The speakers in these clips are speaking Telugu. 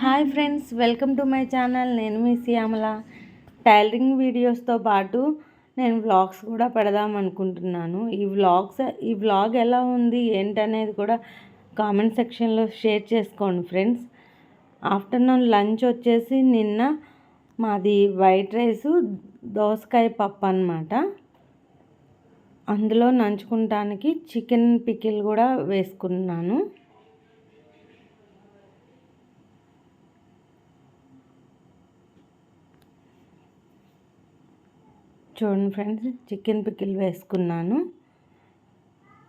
Hi friends welcome to my channel. నేను మీ శ్యామల. టైలరింగ్ వీడియోస్తో పాటు నేను వ్లాగ్స్ కూడా పెడదాం అనుకుంటున్నాను. ఈ వ్లాగ్స్ ఈ వ్లాగ్ ఎలా ఉంది ఏంటనేది కూడా కామెంట్ సెక్షన్లో షేర్ చేసుకోండి ఫ్రెండ్స్. ఆఫ్టర్నూన్ లంచ్ వచ్చేసి నిన్న మాది వైట్ రైస్ దోసకాయ పప్పు అనమాట అందులో నంచుకుంటానికి చికెన్ పికిల్ కూడా వేసుకున్నాను. చూడండి ఫ్రెండ్స్ చికెన్ పికిల్ వేసుకున్నాను.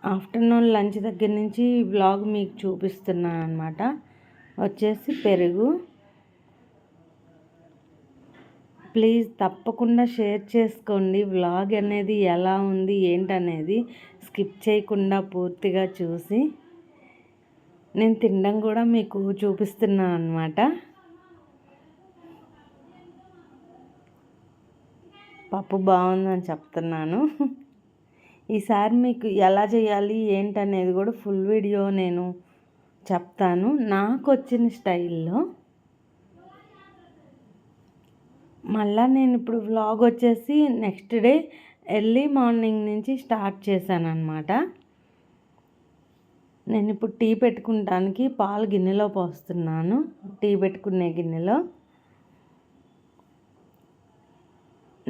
ఆఫ్టర్నూన్ లంచ్ దగ్గర నుంచి బ్లాగ్ మీకు చూపిస్తున్నాను అనమాట వచ్చేసి పెరుగు. ప్లీజ్ తప్పకుండా షేర్ చేసుకోండి వ్లాగ్ అనేది ఎలా ఉంది ఏంటనేది స్కిప్ చేయకుండా పూర్తిగా చూసి. నేను తినడం కూడా మీకు చూపిస్తున్నాను అనమాట పప్పు బాగుందని చెప్తున్నాను. ఈసారి మీకు ఎలా చేయాలి ఏంటనేది కూడా ఫుల్ వీడియో నేను చెప్తాను. నాకు వచ్చిన స్టైల్లో మళ్ళా నేను ఇప్పుడు వ్లాగ్ వచ్చేసి నెక్స్ట్ డే ఎర్లీ మార్నింగ్ నుంచి స్టార్ట్ చేశాను అనమాట నేను ఇప్పుడు టీ పెట్టుకుంటానికి పాలు గిన్నెలో పోస్తున్నాను. టీ పెట్టుకునే గిన్నెలో.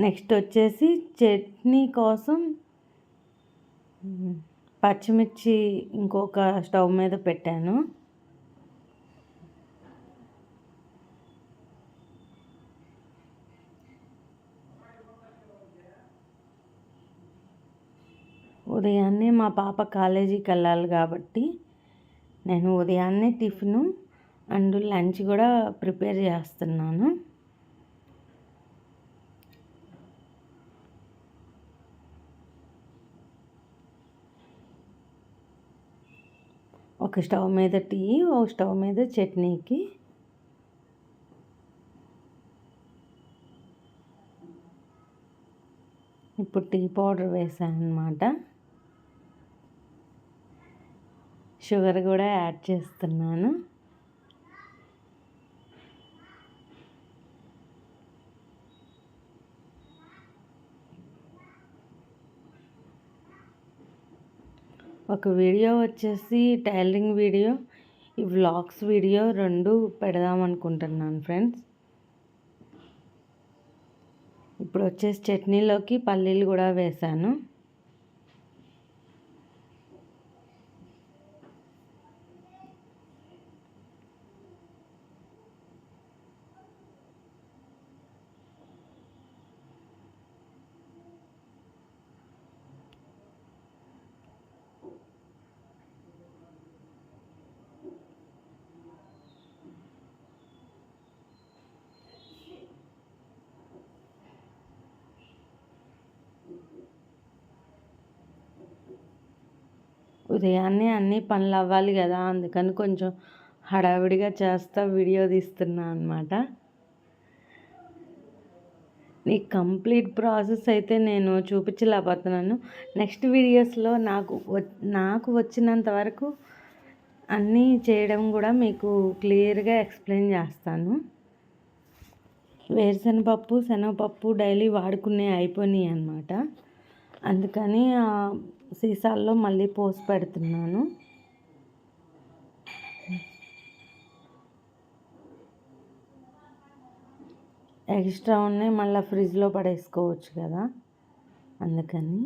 నెక్స్ట్ వచ్చేసి చట్నీ కోసం పచ్చిమిర్చి ఇంకొక స్టవ్ మీద పెట్టాను. ఉదయాన్నే మా పాప కాలేజీకి వెళ్ళాలి కాబట్టి నేను ఉదయాన్నే టిఫిన్ అండ్ లంచ్ కూడా ప్రిపేర్ చేస్తున్నాను. ఒక స్టవ్ మీద టీ ఒక స్టవ్ మీద చట్నీకి. ఇప్పుడు టీ పౌడర్ వేసాను అనమాట షుగర్ కూడా యాడ్ చేస్తున్నాను. ఒక వీడియో వచ్చేసి టైలరింగ్ వీడియో ఈ వ్లాగ్స్ వీడియో రెండు పెడదాం అనుకుంటున్నాను ఫ్రెండ్స్. ఇప్పుడు వచ్చేసి చట్నీలోకి పల్లీలు కూడా వేసాను ఉదయాన్నే అన్నీ పనులు అవ్వాలి కదా అందుకని కొంచెం హడావిడిగా చేస్తా వీడియో తీస్తున్నా అనమాట నీ కంప్లీట్ ప్రాసెస్ అయితే నేను చూపించలేకపోతున్నాను. నెక్స్ట్ వీడియోస్లో నాకు నాకు వచ్చినంత వరకు అన్నీ చేయడం కూడా మీకు క్లియర్గా ఎక్స్ప్లెయిన్ చేస్తాను. వేరుశనగపప్పు శనగపప్పు డైలీ వాడుకునే అయిపోయినాయి అనమాట అందుకని సీసాల్లో మళ్ళీ పోసి పెడుతున్నాను. ఎక్స్ట్రా ఉన్నాయి మళ్ళీ ఫ్రిడ్జ్లో పడేసుకోవచ్చు కదా అందుకని.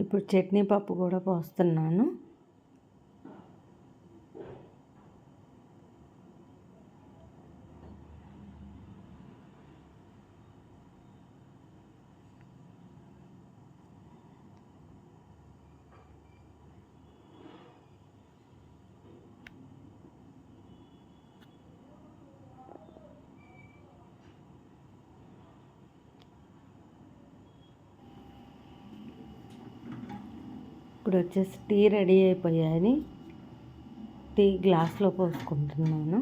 ఇప్పుడు చట్నీ పప్పు కూడా పోస్తున్నాను. ఇప్పుడు వచ్చేసి టీ రెడీ అయిపోయాయని టీ గ్లాస్లో పోసుకుంటున్నాను.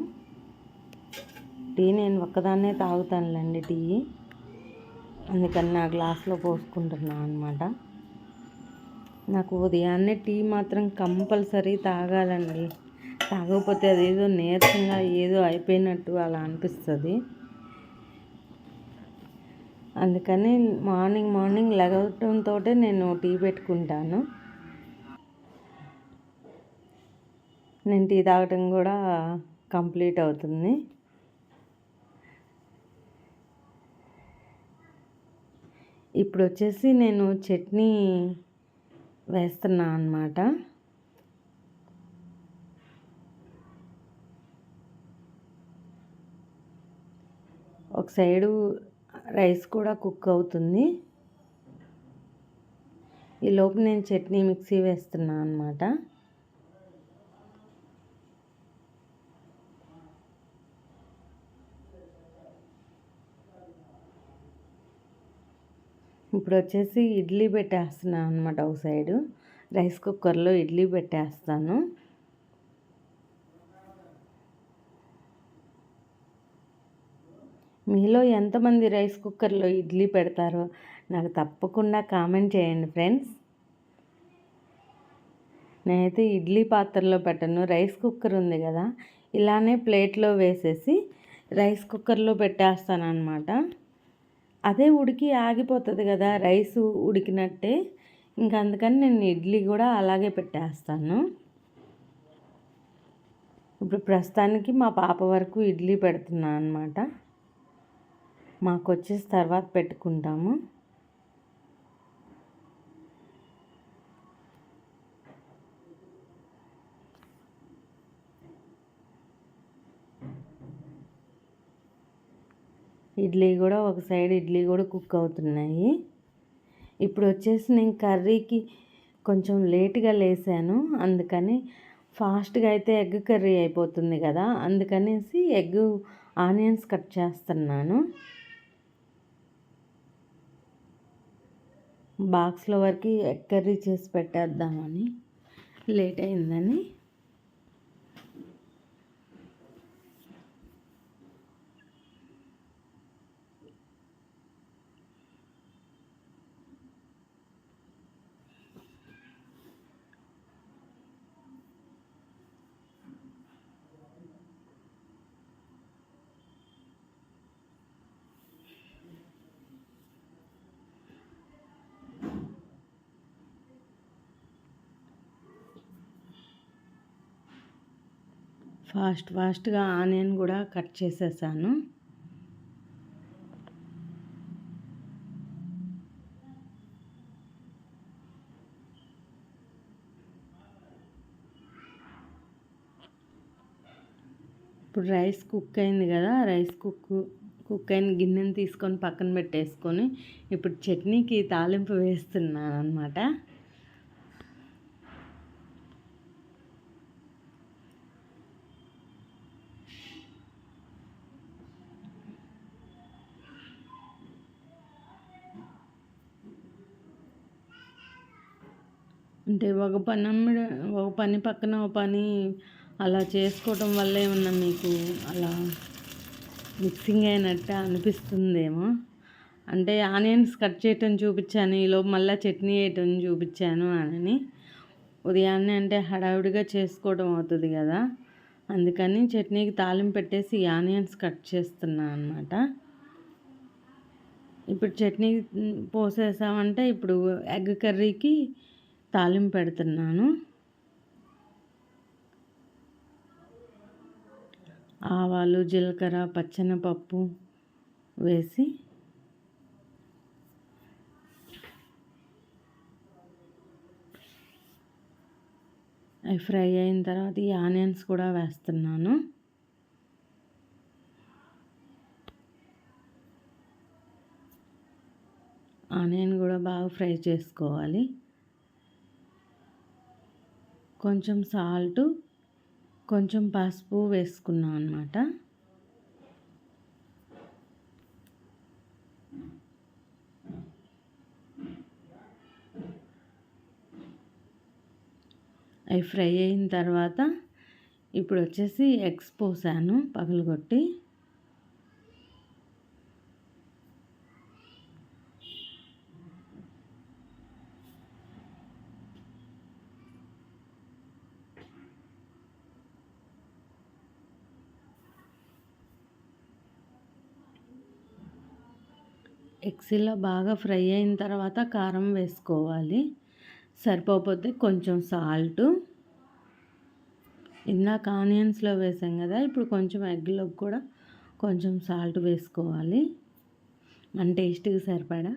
టీ నేను ఒక్కదాన్నే తాగుతానులేండి టీ. అందుకని నా గ్లాస్లో పోసుకుంటున్నాను అనమాట నాకు ఉదయాన్నే టీ మాత్రం కంపల్సరీ తాగాలండి. తాగకపోతే అదేదో నీరసంగా ఏదో అయిపోయినట్టు అలా అనిపిస్తుంది. అందుకని మార్నింగ్ మార్నింగ్ లెగవటంతో నేను టీ పెట్టుకుంటాను. నేను టీ తాగటం కూడా కంప్లీట్ అవుతుంది. ఇప్పుడు వచ్చేసి నేను చట్నీ వేస్తున్నా అన్నమాట. ఒక సైడు రైస్ కూడా కుక్ అవుతుంది. ఈ లోపు నేను చట్నీ మిక్సీ వేస్తున్నా అనమాట ఇప్పుడు వచ్చేసి ఇడ్లీ పెట్టేస్తున్నాను అనమాట ఒక సైడు. రైస్ కుక్కర్లో ఇడ్లీ పెట్టేస్తాను. మీలో ఎంతమంది రైస్ కుక్కర్లో ఇడ్లీ పెడతారో నాకు తప్పకుండా కామెంట్ చేయండి ఫ్రెండ్స్. నేనైతే ఇడ్లీ పాత్రలో పెట్టను రైస్ కుక్కర్ ఉంది కదా ఇలానే ప్లేట్లో వేసేసి రైస్ కుక్కర్లో పెట్టేస్తాను అనమాట అదే ఉడికి ఆగిపోతుంది కదా రైస్ ఉడికినట్టే. ఇంకా అందుకని నేను ఇడ్లీ కూడా అలాగే పెట్టేస్తాను. ఇప్పుడు ప్రస్తుతానికి మా పాప వరకు ఇడ్లీ పెడుతున్నాను అనమాట మాకు వచ్చేసి తర్వాత పెట్టుకుంటాము. ఇడ్లీ కూడా ఒక సైడ్ ఇడ్లీ కూడా కుక్ అవుతున్నాయి. ఇప్పుడు వచ్చేసి నేను కర్రీకి కొంచెం లేట్గా లేసాను. అందుకని ఫాస్ట్గా అయితే ఎగ్ కర్రీ అయిపోతుంది కదా అందుకనేసి ఎగ్ ఆనియన్స్ కట్ చేస్తున్నాను. బాక్స్లో వరకు ఎగ్ కర్రీ చేసి పెట్టేద్దామని లేట్ అయిందని. ఫాస్ట్ ఫాస్ట్గా ఆనియన్ కూడా కట్ చేసేసాను. ఇప్పుడు రైస్ కుక్ అయింది కదా రైస్ కుక్ కుక్ అయిన గిన్నెని తీసుకొని పక్కన పెట్టేసుకొని ఇప్పుడు చట్నీకి తాలింపు వేస్తున్నాను అనమాట అంటే ఒక పని ఒక పని పక్కన ఒక పని అలా చేసుకోవటం వల్ల ఏమన్నా మీకు అలా మిక్సింగ్ అయినట్టు అనిపిస్తుందేమో? అంటే ఆనియన్స్ కట్ చేయటం చూపించాను ఈలో మళ్ళీ చట్నీ వేయటం చూపించాను అని ఉదయాన్నే అంటే హడావిడిగా చేసుకోవడం అవుతుంది కదా. అందుకని చట్నీకి తాలింపు పెట్టేసి ఆనియన్స్ కట్ చేస్తున్నాను అనమాట ఇప్పుడు చట్నీ పోసేసామంటే ఇప్పుడు ఎగ్ కర్రీకి తాలింపు పెడుతున్నాను. ఆవాలు జీలకర్ర పచ్చనపప్పు వేసి అవి ఫ్రై అయిన తర్వాత ఈ ఆనియన్స్ కూడా వేస్తున్నాను. ఆనియన్ కూడా బాగా ఫ్రై చేసుకోవాలి. కొంచెం సాల్ట్ కొంచెం పసుపు వేసుకున్నాం అనమాట అవి ఫ్రై అయిన తర్వాత ఇప్పుడు వచ్చేసి ఎగ్స్ పోసాను పగలగొట్టి. ఎక్సీలో బాగా ఫ్రై అయిన తర్వాత కారం వేసుకోవాలి. సరిపోతే కొంచెం సాల్టు. ఇందాక ఆనియన్స్లో వేసాం కదా ఇప్పుడు కొంచెం ఎగ్లో కూడా కొంచెం సాల్ట్ వేసుకోవాలి. మన టేస్ట్కి సరిపడా?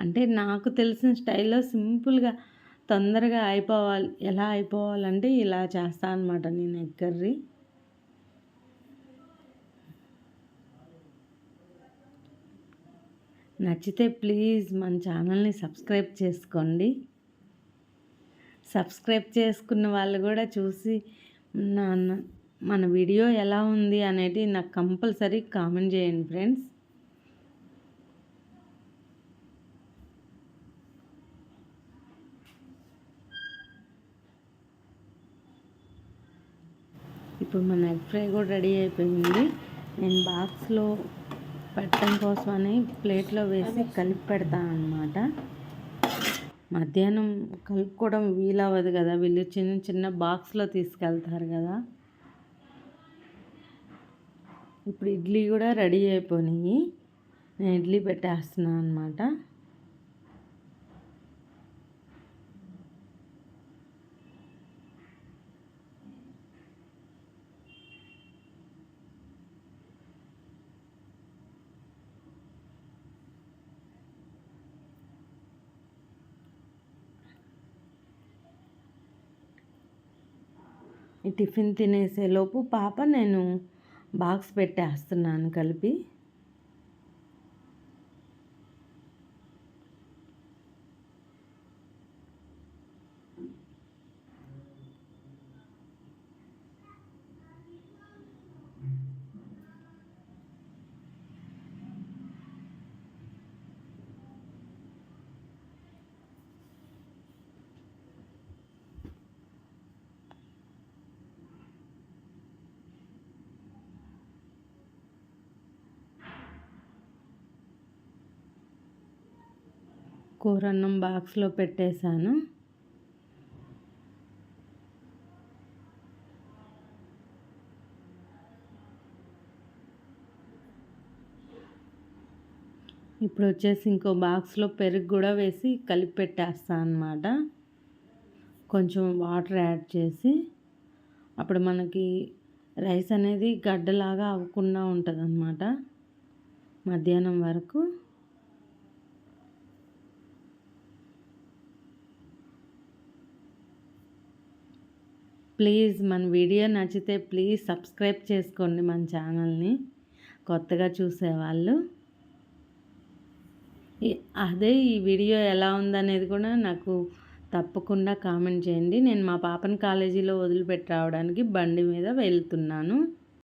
అంటే నాకు తెలిసిన స్టైల్లో సింపుల్గా తొందరగా అయిపోవాలి ఎలా అయిపోవాలంటే ఇలా చేస్తాను అనమాట నేను ఎగ్ కర్రీ. నచ్చితే ప్లీజ్ మన ఛానల్ని సబ్స్క్రైబ్ చేసుకోండి. సబ్స్క్రైబ్ చేసుకున్న వాళ్ళు కూడా చూసి మన వీడియో ఎలా ఉంది? అనేది నాకు కంపల్సరీ కామెంట్ చేయండి ఫ్రెండ్స్. ఇప్పుడు మన ఎగ్ ఫ్రై కూడా రెడీ అయిపోయింది. నేను బాక్స్లో పెట్టడం కోసమని ప్లేట్లో వేసి కలిపి పెడతాను అనమాట మధ్యాహ్నం కలుపుకోవడం వీలవ్వదు కదా. వీళ్ళు చిన్న చిన్న బాక్స్లో తీసుకెళ్తారు కదా. ఇప్పుడు ఇడ్లీ కూడా రెడీ అయిపోయినాయి నేను ఇడ్లీ పెట్టేస్తున్నాను అనమాట టిఫిన్ తినేసేలోపు పాప నేను బాక్స్ పెట్టేస్తున్నాను కలిపి. కూరన్నం బాక్స్లో పెట్టేశాను. ఇప్పుడు వచ్చేసి ఇంకో బాక్స్లో పెరుగు కూడా వేసి కలిపి పెట్టేస్తాను అనమాట కొంచెం వాటర్ యాడ్ చేసి అప్పుడు మనకి రైస్ అనేది గడ్డలాగా అవ్వకుండా ఉంటుంది అన్నమాట మధ్యాహ్నం వరకు ప్లీజ్ మన వీడియో నచ్చితే ప్లీజ్ సబ్స్క్రైబ్ చేసుకోండి మన ఛానల్ని. కొత్తగా చూసేవాళ్ళు అదే ఈ వీడియో ఎలా ఉందనేది కూడా నాకు తప్పకుండా కామెంట్ చేయండి. నేను మా పాపని కాలేజీలో వదిలిపెట్టి రావడానికి బండి మీద వెళ్తున్నాను.